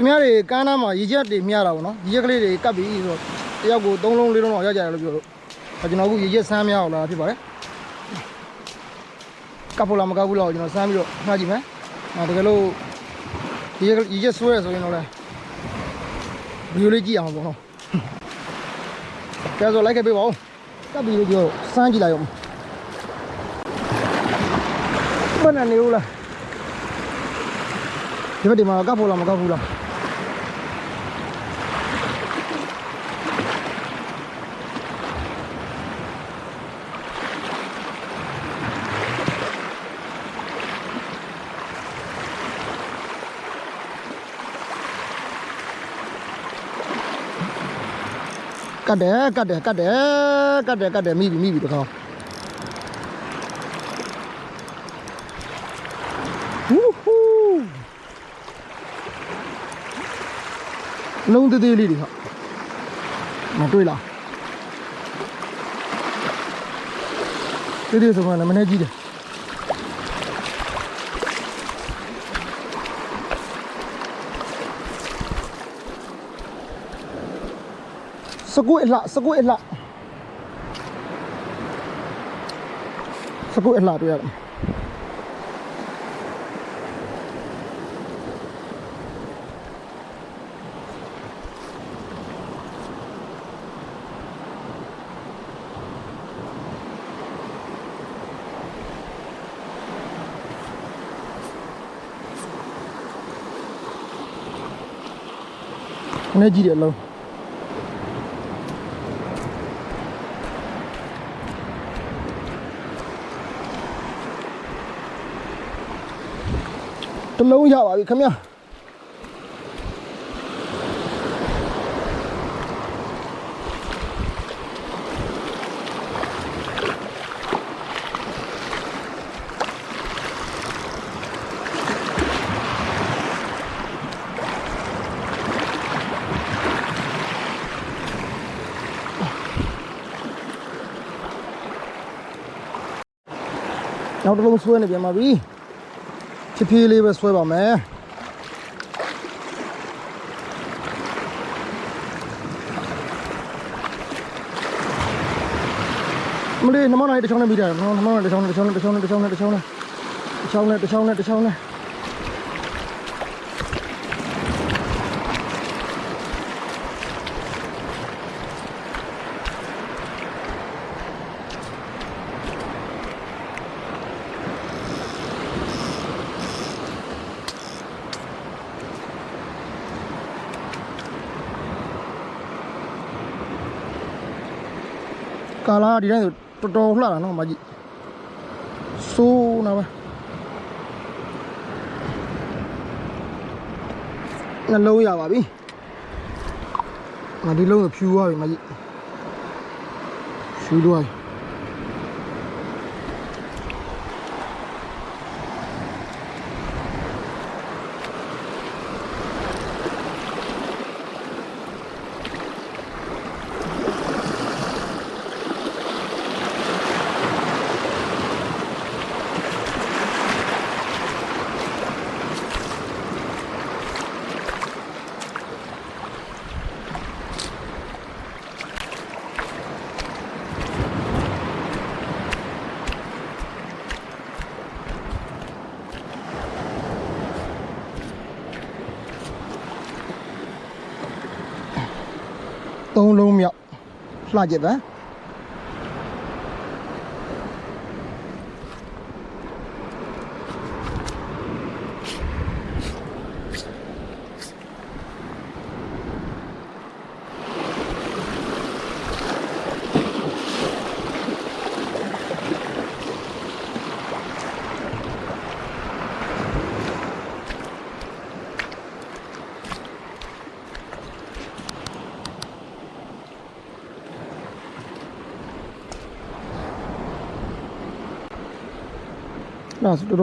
သူများတွေကမ်းနားမှာရေချက်တွေမြတာပေါ့နော်ရေချက်ကလေးတွေကပ်ပြီးဆိုတော့တယောက်ကို3လုံး4လုံးတော့ရကြတယ်လို့ပြောလို့အဲကျွန်တော်အခုရေချက်ဆန်းမြအောင်လာဖြစ်ပါတယ်ကပ်ဖို့လားမကပ်ဘူးလားကိုကျွန်တော်ဆန်းပြီးတော့နှားကြည့်မယ်အဲတကယ်လို့ရေချက်ရေချက်ဆွဲရဆိုရင်တော့လဲဗီဒီယိုလေးကြည့်အောင်ပေါ့နော်ကဲဆိုလိုက်ခဲ့ပေးပါဦးကပ်ပြီးလို့ပြောဆန်းကြည့်လိုက်အောင်ဘယ်နဲ့နေဦးလားဒီဘက်ဒီမှာကပ်ဖို့လားမကပ်ဘူးလား ကတ်တယ်ကတ်တယ်ကတ်တယ်ကတ်တယ်ကတ်တယ်မိပြီမိပြီတကောင်ဟူးဟူးလုံးသေးသေးလေးတွေဟာမတွေ့လားသေးသေးဆိုမှလည်းမနေကြီးတယ် စကွေးလှစကွေးလှစကွေးလှတွေ့ရတယ်မနေကြီးတယ်အလုံး တစ်လုံးရပါပြီခင်ဗျာနောက်တစ်လုံးဆွဲနေပြန်ပါပြီ ဖြည်းဖြည်းလေးပဲဆွဲပါမယ်မလေးနမောင်းနိုင်တစ်ချောင်းနဲ့မိတာနမောင်းနမောင်းနိုင်တစ်ချောင်းနဲ့တစ်ချောင်းနဲ့တစ်ချောင်းနဲ့တစ်ချောင်းနဲ့တစ်ချောင်းနဲ့တစ်ချောင်းနဲ့တစ်ချောင်းနဲ့တစ်ချောင်းနဲ့ ကာလာဒီတိုင်းဆိုတော်တော်လှတာနော်မကြီးဆိုးနာပါနှလုံးရပါပြီငါဒီလုံးကိုဖြူသွားပြီမကြီးဖြူသွားပြီ သုံးလုံးမြောက်လှကြည့်ပါ 那是多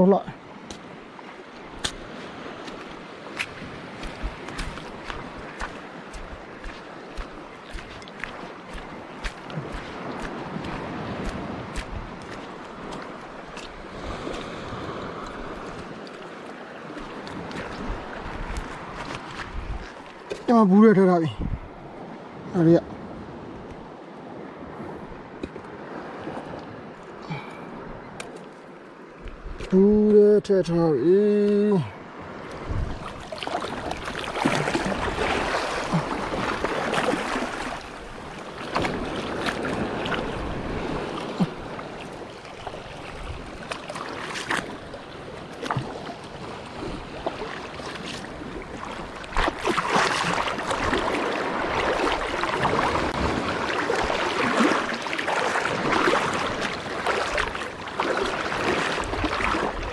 sudah ada 里呀 ထထားပြီအဲ့ဒီကဘူးရထထားပြီ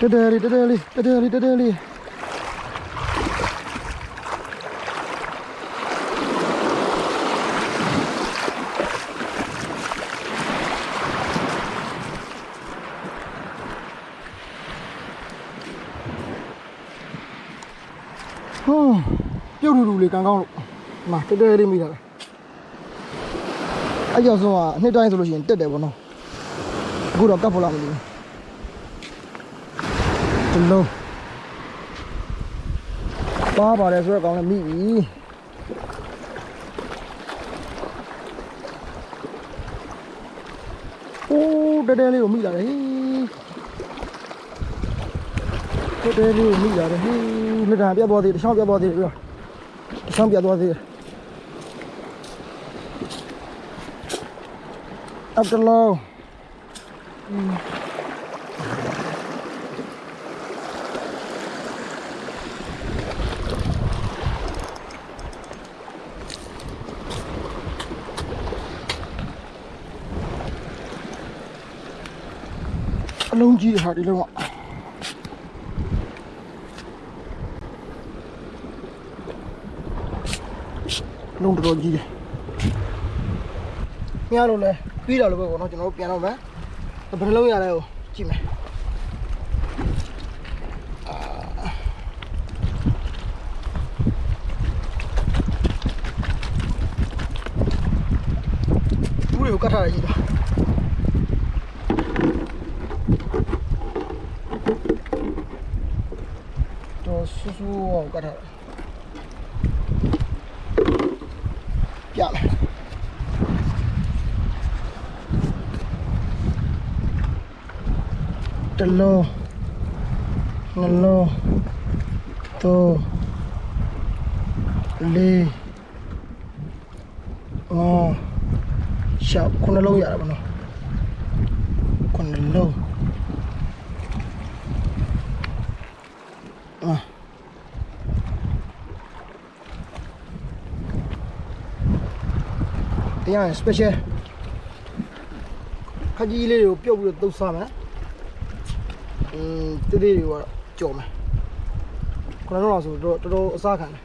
တတဲလေးတတဲလေးတတဲလေးတတဲလေးဟောပြုတ်ထူထူလေးကန်ကောင်းလို့ဒီမှာတတဲလေးမိတာပဲအဲ့ကြောင့်ဆိုတော့အနှစ်တိုင်းဆိုလို့ရှိရင်တက်တယ်ပေါ့နော်အခုတော့ကတ်ဖို့လာမလို့ တလုံးပါပါတယ်ဆိုတော့ကောင်းလည်းမိပြီအိုးတဲတဲလေးကိုမိလာတယ်ဟေးတဲတဲလေးကိုမိလာတယ်ဟေးလက်တာပြတ်သွားသေးတယ်တစ်ချောင်းပြတ်သွားသေးတယ်ပြောတစ်ချောင်းပြတ်သွားသေးတယ်အပ်တလုံး အ လုံးကြီးဟာဒီလုံးကလုံးတော်တော်ကြီးတယ်ညလို့လဲပြီးတော့လို့ပဲပေါ့နော်ကျွန်တော်တို့ပြန်တော့မယ်ဘယ်နှလုံးရလဲကိုကြည့်မယ်ဘူးတွေကိုကတ်ထားရကြီးတာ တော့ဆူဆူအောင်ကတ်ထားပြမယ်တလုံးနှလုံးသုံးလေးငါးရှောက်ခုနှလုံးရတာပါနော်ခုနှလုံးအာ တရားရင် special ခကြီးလေးတွေကိုပြုတ်ပြီးတော့သုတ်စားမယ်อืมတိတိတွေကတော့ကြော်မယ်ခဏတော့ဆိုတော့တော်တော်အစားခံတယ်